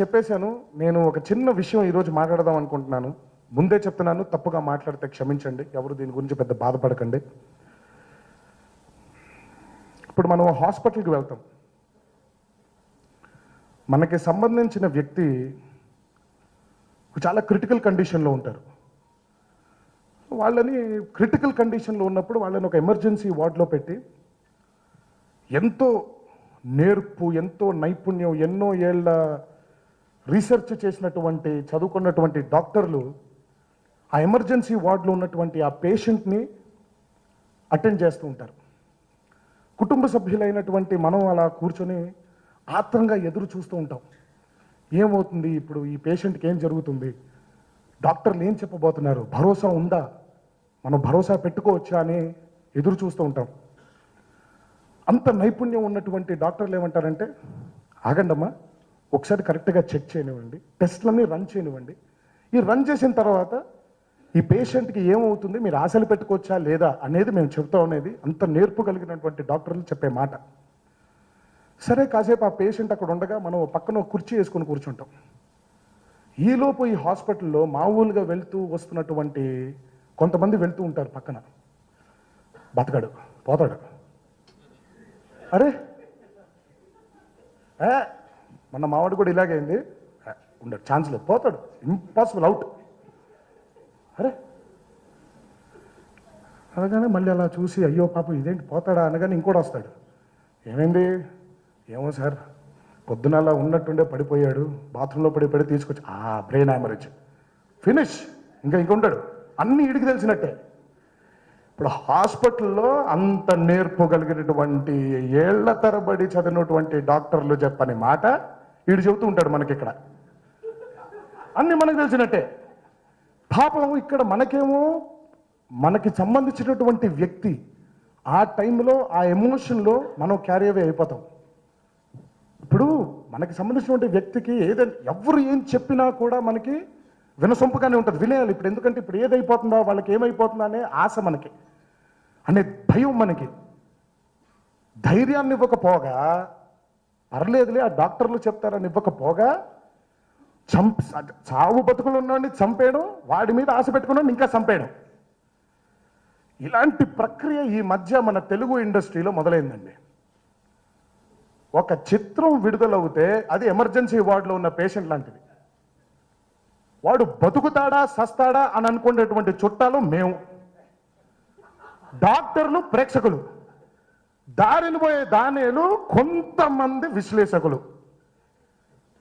చెప్పేశాను నేను ఒక చిన్న విషయం ఈరోజు మాట్లాడదాం అనుకుంటున్నాను. ముందే చెప్తున్నాను తప్పుగా మాట్లాడితే క్షమించండి. ఎవరు దీని గురించి పెద్ద బాధపడకండి. ఇప్పుడు మనం హాస్పిటల్కి వెళ్తాం. మనకి సంబంధించిన వ్యక్తి చాలా క్రిటికల్ కండిషన్లో ఉంటారు. వాళ్ళని క్రిటికల్ కండిషన్లో ఉన్నప్పుడు వాళ్ళని ఒక ఎమర్జెన్సీ వార్డ్లో పెట్టి ఎంతో నేర్పు ఎంతో నైపుణ్యం ఎన్నో ఏళ్ళ రీసెర్చ్ చేసినటువంటి చదువుకున్నటువంటి డాక్టర్లు ఆ ఎమర్జెన్సీ వార్డులో ఉన్నటువంటి ఆ పేషెంట్ని అటెండ్ చేస్తూ ఉంటారు. కుటుంబ సభ్యులైనటువంటి మనం అలా కూర్చొని ఆత్రంగా ఎదురు చూస్తూ ఉంటాం. ఏమవుతుంది ఇప్పుడు ఈ పేషెంట్కి ఏం జరుగుతుంది? డాక్టర్లు ఏం చెప్పబోతున్నారు? భరోసా ఉందా? మనం భరోసా పెట్టుకోవచ్చా అని ఎదురు చూస్తూ ఉంటాం. అంత నైపుణ్యం ఉన్నటువంటి డాక్టర్లు ఏమంటారంటే ఆగండమ్మా ఒకసారి కరెక్ట్గా చెక్ చేయనివ్వండి. టెస్ట్లన్నీ రన్ చేయనివ్వండి. ఈ రన్ చేసిన తర్వాత ఈ పేషెంట్కి ఏమవుతుంది మీరు ఆశలు పెట్టుకోవచ్చా లేదా అనేది మేము చెబుతా అనేది అంత నేర్పు కలిగినటువంటి డాక్టర్లు చెప్పే మాట. సరే కాసేపు ఆ పేషెంట్ అక్కడ ఉండగా మనం పక్కన ఒక కుర్చీ వేసుకొని కూర్చుంటాం. ఈలోపు ఈ హాస్పిటల్లో మామూలుగా వెళ్తూ వస్తున్నటువంటి కొంతమంది వెళ్తూ ఉంటారు పక్కన. బతకడు పోతాడు. అరే! మన మావాడు కూడా ఇలాగే అయింది. ఉండడు ఛాన్స్ లేదు. పోతాడు. ఇంపాసిబుల్ అవుట్ అరే. అనగానే మళ్ళీ అలా చూసి అయ్యో పాపం ఇదేంటి? పోతాడా? అనగానే ఇంకోటి వస్తాడు. ఏమైంది? ఏమో సార్ పొద్దున అలా ఉన్నట్టుండే పడిపోయాడు. బాత్రూంలో పడి పడి తీసుకొచ్చి ఆ బ్రెయిన్ హ్యామరేజ్ ఫినిష్ ఇంకా ఇంక ఉంటాడు అన్ని ఇడికి తెలిసినట్టే. ఇప్పుడు హాస్పిటల్లో అంత నేర్పు కలిగినటువంటి ఏళ్ళ తరబడి చదివినటువంటి డాక్టర్లు చెప్పని మాట వీడు చెబుతూ ఉంటాడు మనకి ఇక్కడ అన్ని మనకు తెలిసినట్టే. పాపం ఇక్కడ మనకేమో మనకి సంబంధించినటువంటి వ్యక్తి ఆ టైంలో ఆ ఎమోషన్లో మనం క్యారీ అవే అయిపోతాం. ఇప్పుడు మనకి సంబంధించినటువంటి వ్యక్తికి ఏదైనా ఎవరు ఏం చెప్పినా కూడా మనకి వినసొంపుగానే ఉంటుంది వినేయాలి. ఇప్పుడు ఎందుకంటే ఇప్పుడు ఏదైపోతుందో వాళ్ళకి ఏమైపోతుందో అనే ఆశ మనకి అనే భయం మనకి. ధైర్యాన్ని ఇవ్వకపోగా పర్లేదులే ఆ డాక్టర్లు చెప్తారని ఇవ్వకపోగా చంప చావు బతుకులు ఉన్నవాడిని చంపేయడం వాడి మీద ఆశ పెట్టుకున్నాడు ఇంకా చంపేయడం. ఇలాంటి ప్రక్రియ ఈ మధ్య మన తెలుగు ఇండస్ట్రీలో మొదలైందండి. ఒక చిత్రం విడుదలవుతే అది ఎమర్జెన్సీ వార్డులో ఉన్న పేషెంట్ లాంటిది. వాడు బతుకుతాడా సస్తాడా అని అనుకునేటువంటి చుట్టాలు మేము. డాక్టర్లు ప్రేక్షకులు. దారిని పోయే దానేలు కొంతమంది విశ్లేషకులు.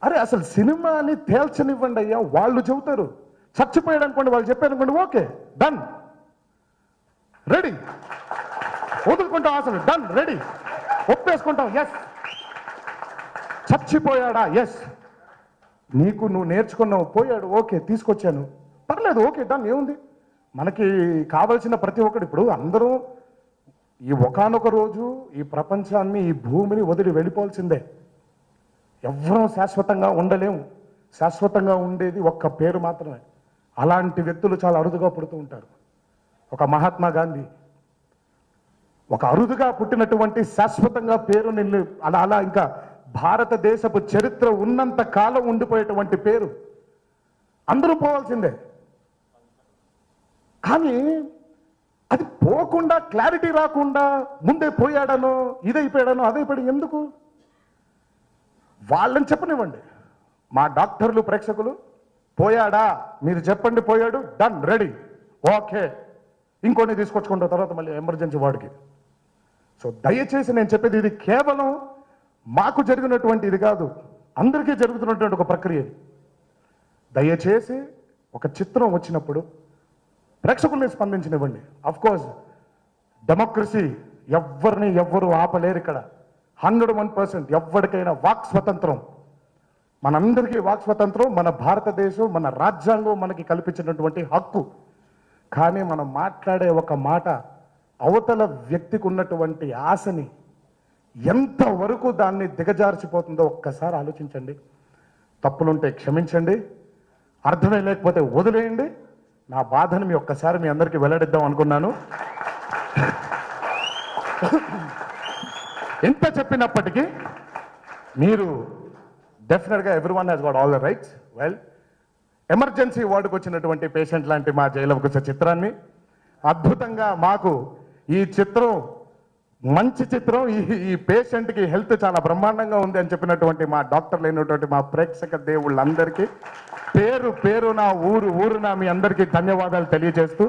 అరే అసలు సినిమాని తేల్చనివ్వండి అయ్యా వాళ్ళు చెబుతారు. చచ్చిపోయాడు అనుకోండి వాళ్ళు చెప్పారు అనుకోండి ఓకే డన్. రెడీ. వదులుకుంటాం అసలు డన్ రెడీ. ఒప్పేసుకుంటాం ఎస్ చచ్చిపోయాడా ఎస్ నీకు నువ్వు నేర్చుకున్నావు పోయాడు ఓకే తీసుకొచ్చాను. పర్లేదు ఓకే డన్ ఏముంది? మనకి కావలసిన ప్రతి ఒక్కడు ఇప్పుడు అందరూ ఈ ఒకానొక రోజు ఈ ప్రపంచాన్ని ఈ భూమిని వదిలి వెళ్ళిపోవాల్సిందే. ఎవరూ శాశ్వతంగా ఉండలేము. శాశ్వతంగా ఉండేది ఒక్క పేరు మాత్రమే. అలాంటి వ్యక్తులు చాలా అరుదుగా పుడుతూ ఉంటారు. ఒక మహాత్మా గాంధీ. ఒక అరుదుగా పుట్టినటువంటి శాశ్వతంగా పేరు నిల్లు అలా అలా ఇంకా భారతదేశపు చరిత్ర ఉన్నంత కాలం ఉండిపోయేటువంటి పేరు. అందరూ పోవాల్సిందే. కానీ అది పోకుండా క్లారిటీ రాకుండా ముందే పోయాడనో ఇదైపోయాడనో అదైపోయాడు ఎందుకు? వాళ్ళని చెప్పనివ్వండి. మా డాక్టర్లు ప్రేక్షకులు పోయాడా? మీరు చెప్పండి పోయాడు డన్ రెడీ. ఓకే. ఇంకోటి తీసుకొచ్చుకుంటాం తర్వాత మళ్ళీ ఎమర్జెన్సీ వార్డుకి. సో దయచేసి నేను చెప్పేది ఇది కేవలం మాకు జరిగినటువంటి ఇది కాదు అందరికీ జరుగుతున్నటువంటి ఒక ప్రక్రియ. దయచేసి ఒక చిత్రం వచ్చినప్పుడు రక్షకుల్ని స్పందించనివ్వండి. అఫ్ కోర్స్ డెమోక్రసీ ఎవరిని ఎవ్వరు ఆపలేరు ఇక్కడ. హండ్రెడ్ వన్ పర్సెంట్ ఎవరికైనా వాక్ స్వతంత్రం. మనందరికీ వాక్ స్వతంత్రం మన భారతదేశం మన రాజ్యాంగం మనకి కల్పించినటువంటి హక్కు. కానీ మనం మాట్లాడే ఒక మాట అవతల వ్యక్తికి ఉన్నటువంటి ఆశని ఎంతవరకు దాన్ని దిగజార్చిపోతుందో ఒక్కసారి ఆలోచించండి. తప్పులుంటే క్షమించండి. అర్థమే లేకపోతే వదిలేయండి. నా బాధను మీ ఒక్కసారి మీ అందరికీ వెల్లడిద్దాం అనుకున్నాను. ఎంత చెప్పినప్పటికీ మీరు డెఫినెట్గా everyone has got all the rights well emergency వార్డుకు వచ్చినటువంటి పేషెంట్ లాంటి మా జైలవకుశ చిత్రాన్ని అద్భుతంగా మాకు ఈ చిత్రం మంచి చిత్రం. ఈ ఈ పేషెంట్కి హెల్త్ చాలా బ్రహ్మాండంగా ఉంది అని చెప్పినటువంటి మా డాక్టర్లు అయినటువంటి మా ప్రేక్షక దేవుళ్ళందరికీ పేరు పేరు నా ఊరు ఊరు నా మీ అందరికీ ధన్యవాదాలు తెలియజేస్తూ